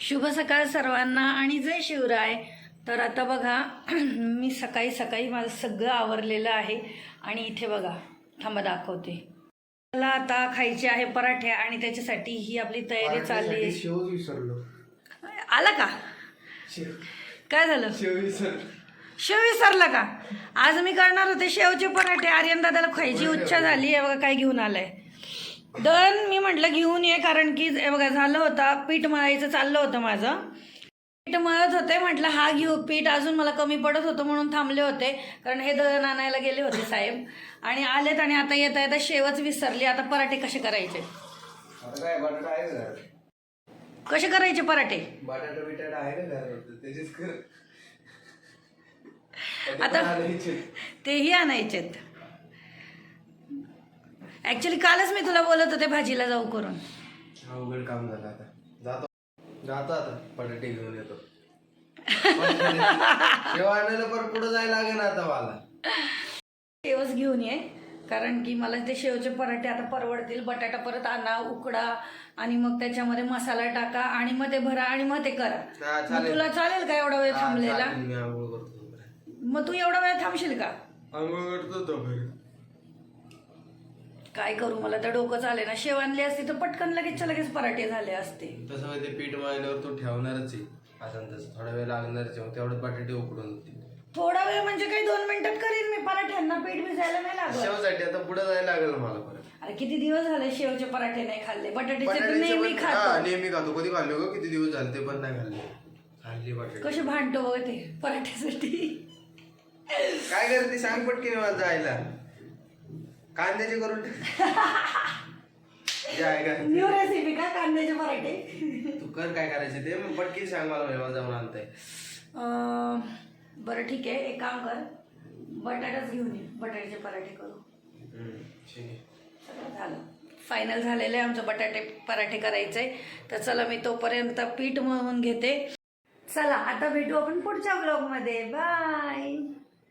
शुभ सकाळ सर्वांना आणि जय शिवराय. तर आता बघा मी सकाळी सकाळी माझं सगळं आवरलेलं आहे आणि इथे बघा थांबा दाखवते. मला आता खायचे आहे पराठे आणि त्याच्यासाठी ही आपली तयारी चालली आहे. शेव विसरलो. आला का? काय झालं? शेव विसर शेव विसरला का? आज मी करणार होते शेवचे पराठे. आर्यन दादाला खायची इच्छा झाली आहे बघा काय घेऊन आलंय. दन मी म्हटलं घेऊन ये कारण की बघा झालं होतं पीठ मळायचं चाललं होतं माझं. पीठ मळत होते म्हटलं हा घेऊ पीठ अजून मला कमी पडत होतं म्हणून थांबले होते कारण हे दळण आणायला गेले होते साहेब. आणि आलेत आणि आता येता येता शेवच विसरली आता पराठे कसे करायचे? कसे करायचे पराठे? बटाटा बिटाटा आहे का घरात त्याचीच कर. आता- आणायचे. तेही आणायचेत. ॲक्च्युली कालच मी तुला बोलत होते भाजीला जाऊ करून. अवघड काम झालं आता. जातो. जातो आता. बटाटे घेऊन येतो. शेव आणायला पण पुढे जायला लागेल आता मला? शेवच घेऊन ये. कारण की मला ते शेवचे पराठे आता परवडतील. बटाटा परत आणा उकडा आणि मग त्याच्यामध्ये मसाला टाका आणि मग ते भरा आणि मग ते करा. हा, मग चालेल. तुला चालेल का एवढा वेळ थांबलेला? चालेल, मी आंघोळ करतो तोपर्यंत. मग तू एवढा वेळ थांबशील का? आंघोळ करतो काय करू मला तर डोकं चाले ना. शेव आणली असती तर पटकन लगेचच्या लगेच पराठे झाले असते. तसं म्हणजे ते पीठ मळल्यावर तू ठेवणारच आहे. असं तसं थोडा वेळ लागणारच आहे तेवढं बटाटे उकडून होतील. थोडा वेळ म्हणजे काही दोन मिनिटात करीन मी पराठ्यांना पीठ भिजायला नाही लागत. शेवसाठी आता पुढे जायला लागेल मला परत. अरे किती दिवस झाले शेवचे पराठे नाही खाल्ले? बटाट्याचे तर बटाट्याचे नेहमी पण- हा, खातो नेहमी खातो. कधी खाल्ले ग किती दिवस झाले ते पण नाही खाल्ले. खाल्ली बटाटे. कसे भांडतो बघ ते पराठ्यासाठी. काय करते? सांग पटकी मला जायला. कांद्याचे करून न्यू रेसिपी का? कांद्याचे पराठे? तू कर काय करायचे ते मग पटकी सांग मला जाऊन आणताय. बरं ठीक आहे एक काम कर बटाटाच घेऊन ये बटाट्याचे पराठे करू. हम्म, ठीक आहे. सगळं झालं. फायनल झालेलं आहे आमचं बटाटे पराठे करायचंय. तर चला मी तोपर्यंत पीठ मळून घेते. चला आता भेटू आपण पुढच्या ब्लॉगमध्ये बाय